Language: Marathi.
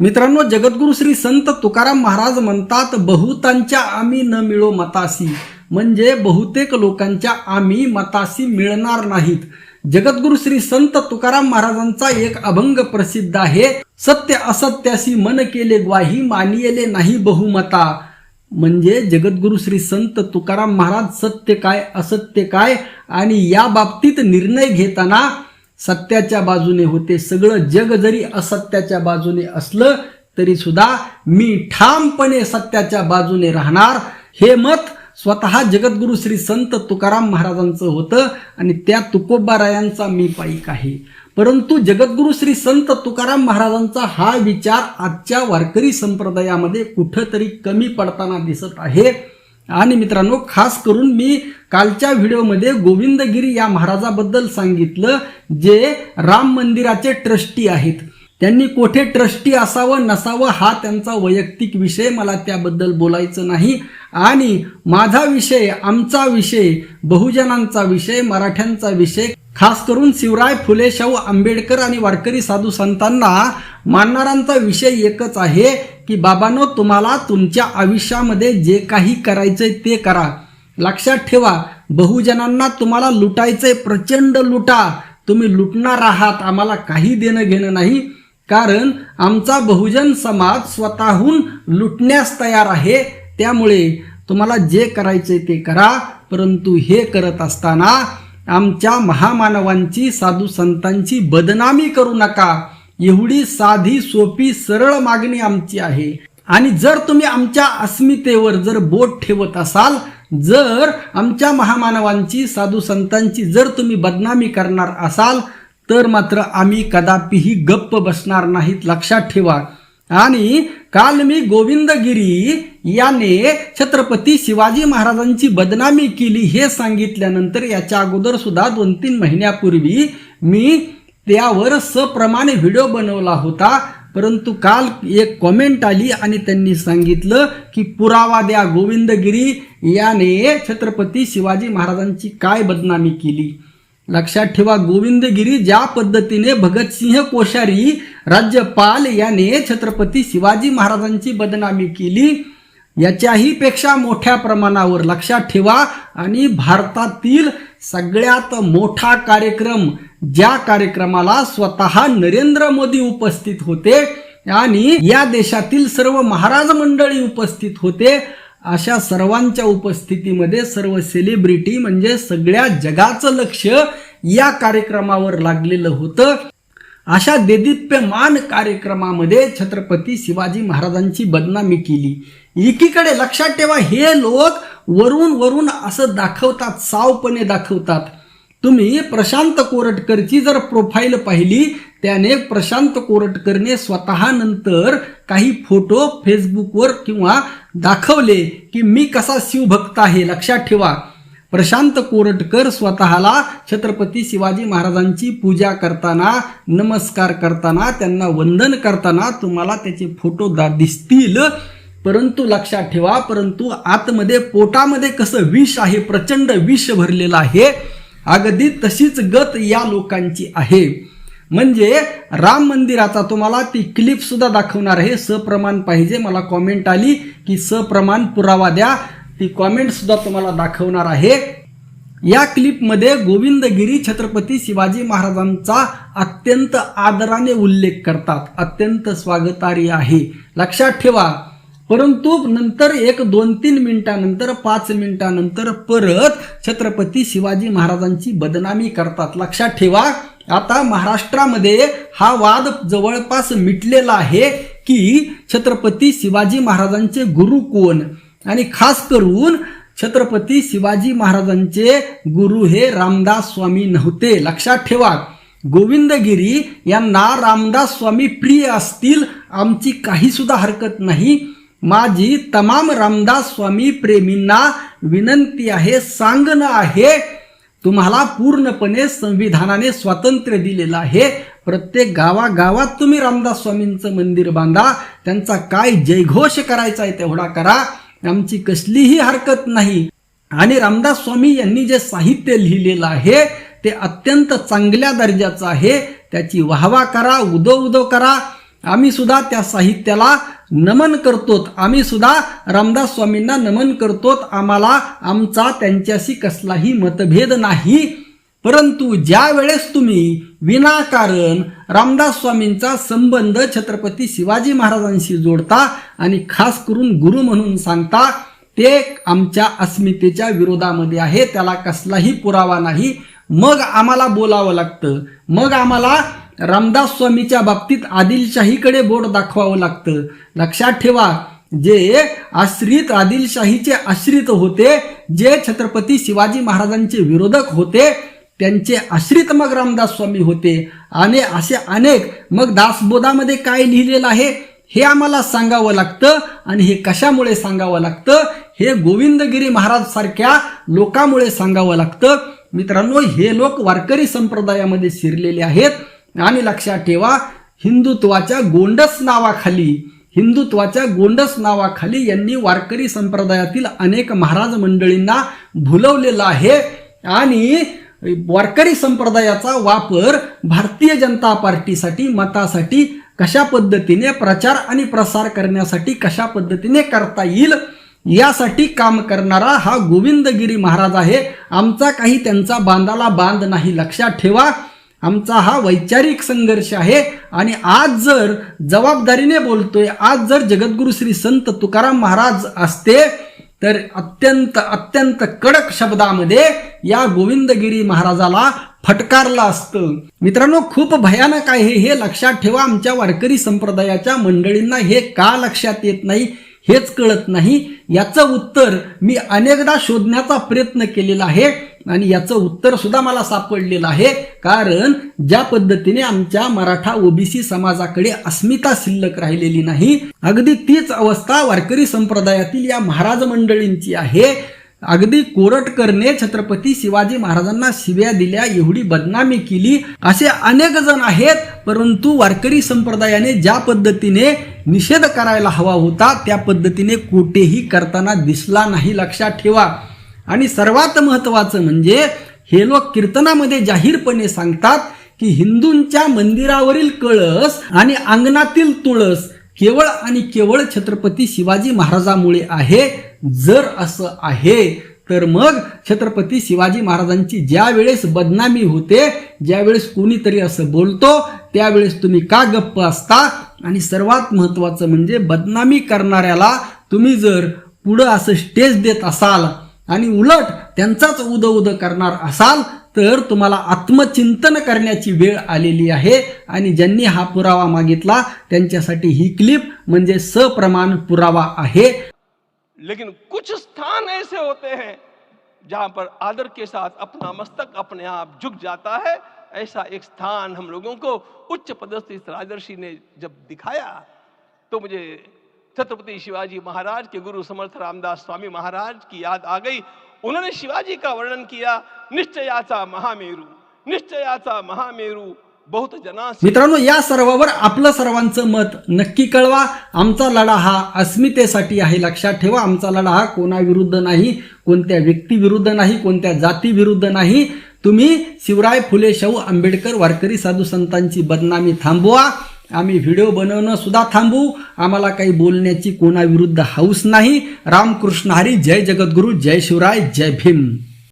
मित्रांनो जगद्गुरु श्री संत तुकाराम महाराज म्हणतात बहुतांच्या आम्ही न मिळो मतासी म्हणजे बहुतेक लोकांच्या आम्ही मतासी मिळणार नाहीत. जगद्गुरु श्री संत तुकाराम महाराजांचा एक अभंग प्रसिद्ध आहे सत्य असत्यासी मन केले ग्वाही मानियले नाही बहुमता. म्हणजे जगद्गुरु श्री संत तुकाराम महाराज सत्य काय असत्य काय आणि या बाबतीत निर्णय घेताना सत्याच्या बाजूने होते. सगळं जग जरी असत्याच्या बाजूने असलं तरी सुद्धा मी ठामपणे सत्याच्या बाजूने राहणार. हे मत स्वतः जगद्गुरु श्री संत तुकाराम महाराजांचं होतं आणि त्या तुकोबारायांचा मी पाईक आहे. परंतु जगद्गुरु श्री संत तुकाराम महाराजांचा हा विचार आजच्या वारकरी संप्रदायामध्ये कुठंतरी कमी पडताना दिसत आहे. आणि मित्रांनो खास करून मी कालच्या व्हिडिओमध्ये गोविंदगिरी या महाराजाबद्दल सांगितलं जे राम मंदिराचे ट्रस्टी आहेत. त्यांनी कोठे ट्रस्टी असावं नसावं हा त्यांचा वैयक्तिक विषय मला त्याबद्दल बोलायचं नाही. आणि माझा विषय आमचा विषय बहुजनांचा विषय मराठ्यांचा विषय खास करून शिवराय फुले शाहू आंबेडकर आणि वारकरी साधू संतांना मानणाऱ्यांचा विषय एकच आहे. की बाबांनो तुम्हाला तुमच्या आयुष्यामध्ये जे काही करायचंय ते करा. लक्षात ठेवा बहुजनांना तुम्हाला लुटायचंय प्रचंड लुटा. तुम्ही लुटणार आहात आम्हाला काही देणं घेणं नाही. कारण आमचा बहुजन समाज स्वतःहून लुटण्यास तयार आहे. त्यामुळे तुम्हाला जे करायचे ते करा परंतु हे करत असताना आमच्या महामानवांची साधू संतांची बदनामी करू नका. एवढी साधी सोपी सरळ मागणी आमची आहे. आणि जर तुम्ही आमच्या अस्मितेवर जर बोट ठेवत असाल जर आमच्या महामानवांची साधू संतांची जर तुम्ही बदनामी करणार असाल तर मात्र आम्ही कदापिही गप्प बसणार नाहीत लक्षात ठेवा. आणि काल मी गोविंदगिरी याने छत्रपती शिवाजी महाराजांची बदनामी केली हे सांगितल्यानंतर याच्या अगोदर सुद्धा दोन तीन महिन्यापूर्वी मी त्यावर सप्रमाणे व्हिडिओ बनवला होता. परंतु काल एक कॉमेंट आली आणि त्यांनी सांगितलं की पुरावा द्या गोविंदगिरी. याने छत्रपती शिवाजी महाराजांची काय बदनामी केली? लक्षात ठेवा गोविंदगिरी ज्या पद्धतीने भगतसिंह कोश्यारी राज्यपाल याने छत्रपती शिवाजी महाराजांची बदनामी केली याच्याही पेक्षा मोठ्या प्रमाणावर लक्षात ठेवा आणि भारतातील सगळ्यात मोठा कार्यक्रम ज्या कार्यक्रमाला स्वतः नरेंद्र मोदी उपस्थित होते आणि या देशातील सर्व महाराज मंडळी उपस्थित होते अशा सर्वांच्या उपस्थितीमध्ये सर्व सेलिब्रिटी म्हणजे सगळ्या जगाचं लक्ष या कार्यक्रमावर लागलेलं होतं. अशा देदीप्यमान कार्यक्रमामध्ये छत्रपती शिवाजी महाराजांची बदनामी केली. एकीकडे लक्षात ठेवा हे लोक वरून वरून असं दाखवतात सावपणे दाखवतात. तुम्ही प्रशांत कोरटकरची जर प्रोफाईल पाहिली त्याने प्रशांत कोरटकरने स्वतः नंतर काही फोटो फेसबुकवर किंवा दाखवले की मी कसा शिवभक्त आहे लक्षात ठेवा. प्रशांत कोरटकर स्वतःला छत्रपती शिवाजी महाराजांची पूजा करताना नमस्कार करताना त्यांना वंदन करताना तुम्हाला त्याचे फोटो दा दिसतील. परंतु लक्षात ठेवा परंतु आतमध्ये पोटामध्ये कसं विष आहे प्रचंड विष भरलेलं आहे अगदी तशीच गत या लोकांची आहे. म्हणजे राम मंदिराचा तुम्हाला ती क्लिप सुद्धा दाखवणार आहे. सप्रमाण पाहिजे मला कॉमेंट आली की सप्रमाण पुरावा द्या. ती कॉमेंट सुद्धा तुम्हाला दाखवणार आहे. या क्लिपमध्ये गोविंदगिरी छत्रपती शिवाजी महाराजांचा अत्यंत आदराने उल्लेख करतात. अत्यंत स्वागतार्य आहे. लक्षात ठेवा परंतु नंतर एक दोन तीन मिनिटानंतर पाच मिनिटानंतर परत छत्रपती शिवाजी महाराजांची बदनामी करतात. लक्षात ठेवा आता महाराष्ट्रामध्ये हा वाद जवळपास मिटलेला आहे की छत्रपती शिवाजी महाराजांचे गुरु कोण? आणि खास करून छत्रपती शिवाजी महाराजांचे गुरु हे रामदास स्वामी नव्हते. लक्षात ठेवा गोविंदगिरी यांना रामदास स्वामी प्रिय असतील आमची काही सुद्धा हरकत नाही. माझी तमाम रामदास स्वामी प्रेमींना विनंती आहे सांगणं आहे तुम्हाला पूर्णपणे संविधानाने स्वातंत्र्य दिलेलं आहे. प्रत्येक गावागावात तुम्ही रामदास स्वामींचं मंदिर बांधा त्यांचा काय जयघोष करायचा आहे तेवढा करा. आमची कसलीही हरकत नाही. आणि रामदास स्वामी यांनी जे साहित्य लिहिलेलं आहे ते अत्यंत चांगल्या दर्जाचं आहे. त्याची वाहवा करा उदो उदो करा. आम्ही सुद्धा त्या साहित्याला नमन करतोत. आम्ही सुद्धा रामदास स्वामींना नमन करतोत. आम्हाला आमचा त्यांच्याशी कसलाही मतभेद नाही. परंतु ज्या वेळेस तुम्ही विनाकारण रामदास स्वामींचा संबंध छत्रपती शिवाजी महाराजांशी जोडता आणि खास करून गुरु म्हणून सांगता ते आमच्या अस्मितेच्या विरोधामध्ये आहे. त्याला कसलाही पुरावा नाही. मग आम्हाला बोलावं लागतं. मग आम्हाला रामदास स्वामीच्या बाबतीत आदिलशाहीकडे बोट दाखवावं लागतं. लक्षात ठेवा जे आश्रित आदिलशाहीचे आश्रित होते जे छत्रपती शिवाजी महाराजांचे विरोधक होते त्यांचे आश्रित मग रामदास स्वामी होते. आणि असे अनेक मग दासबोधामध्ये काय लिहिलेलं आहे हे आम्हाला सांगावं लागतं आणि हे कशामुळे सांगावं लागतं हे गोविंदगिरी महाराज सारख्या लोकांमुळे सांगावं लागतं. मित्रांनो हे लोक वारकरी संप्रदायामध्ये शिरलेले आहेत. आणि लक्षात ठेवा हिंदुत्वाच्या गोंडस नावाखाली हिंदुत्वाच्या गोंडस नावाखाली यांनी वारकरी संप्रदायातील अनेक महाराज मंडळींना भुलवलेलं आहे आणि वारकरी संप्रदायाचा वापर भारतीय जनता पार्टीसाठी मतासाठी कशा पद्धतीने प्रचार आणि प्रसार करण्यासाठी कशा पद्धतीने करता येईल यासाठी काम करणारा हा गोविंदगिरी महाराज आहे. आमचा काही त्यांचा बांधाला बांध नाही. लक्षात ठेवा आमचा हा वैचारिक संघर्ष आहे. आणि आज जर जबाबदारीने बोलतोय आज जर जगद्गुरु श्री संत तुकाराम महाराज असते तर अत्यंत अत्यंत कडक शब्दामध्ये या गोविंदगिरी महाराजाला फटकारलं असतं. मित्रांनो खूप भयानक आहे हे. लक्षात ठेवा आमच्या वारकरी संप्रदायाच्या मंडळींना हे का लक्षात येत नाही हेच कळत नाही. याचं उत्तर मी अनेकदा शोधण्याचा प्रयत्न केलेला आहे. आणि याचं उत्तर सुद्धा मला सापडलेलं आहे. कारण ज्या पद्धतीने आमच्या मराठा ओबीसी समाजाकडे अस्मिता शिल्लक राहिलेली नाही अगदी तीच अवस्था वारकरी संप्रदायातील या महाराज मंडळींची आहे. अगदी कोरटकरने छत्रपती शिवाजी महाराजांना शिव्या दिल्या एवढी बदनामी केली. असे अनेक जण आहेत परंतु वारकरी संप्रदायाने ज्या पद्धतीने निषेध करायला हवा होता त्या पद्धतीने कोठेही करताना दिसला नाही. लक्षात ठेवा. आणि सर्वात महत्त्वाचं म्हणजे हे लोक कीर्तनामध्ये जाहीरपणे सांगतात की हिंदूंच्या मंदिरावरील कळस आणि अंगणातील तुळस केवळ आणि केवळ छत्रपती शिवाजी महाराजामुळे आहे. जर असं आहे तर मग छत्रपती शिवाजी महाराजांची ज्या वेळेस बदनामी होते ज्यावेळेस कोणीतरी असं बोलतो त्यावेळेस तुम्ही का गप्प असता? आणि सर्वात महत्वाचं म्हणजे बदनामी करणाऱ्याला तुम्ही जर पुढं असं स्टेज देत असाल आणि उलट त्यांचाच उद उद करणार असाल तर तुम्हाला आत्मचिंतन करण्याची वेळ आलेली आहे. आणि ज्यांनी हा पुरावा मागितला त्यांच्यासाठी ही क्लिप म्हणजे सप्रमाण पुरावा आहे. लेकिन कुछ स्थान ऐसे होते हैं जहां पर आदर के साथ अपना मस्तक अपने आप झुक जाता है। ऐसा एक स्थान हम लोगों को उच्च पदस्थ इस राजर्षि ने जब दिखाया तो मुझे छत्रपति शिवाजी महाराज के गुरु समर्थ रामदास स्वामी महाराज की याद आ गई। उन्होंने शिवाजी का वर्णन किया निश्चयाचा महामेरू निश्चयाचा महामेरू बहुत जना मित्रांनो या सर्वावर आपलं सर्वांचं मत नक्की कळवा. आमचा लढा हा अस्मितेसाठी आहे लक्षात ठेवा. आमचा लढा हा कोणाविरुद्ध नाही कोणत्या व्यक्तीविरुद्ध नाही कोणत्या जातीविरुद्ध नाही. तुम्ही शिवराय फुले शाहू आंबेडकर वारकरी साधू संतांची बदनामी थांबवा. आम्ही व्हिडिओ बनवणं सुद्धा आम्हाला काही बोलण्याची कोणाविरुद्ध हाऊस नाही. रामकृष्ण हरी जय जगद्गुरु जय शिवराय जय भीम.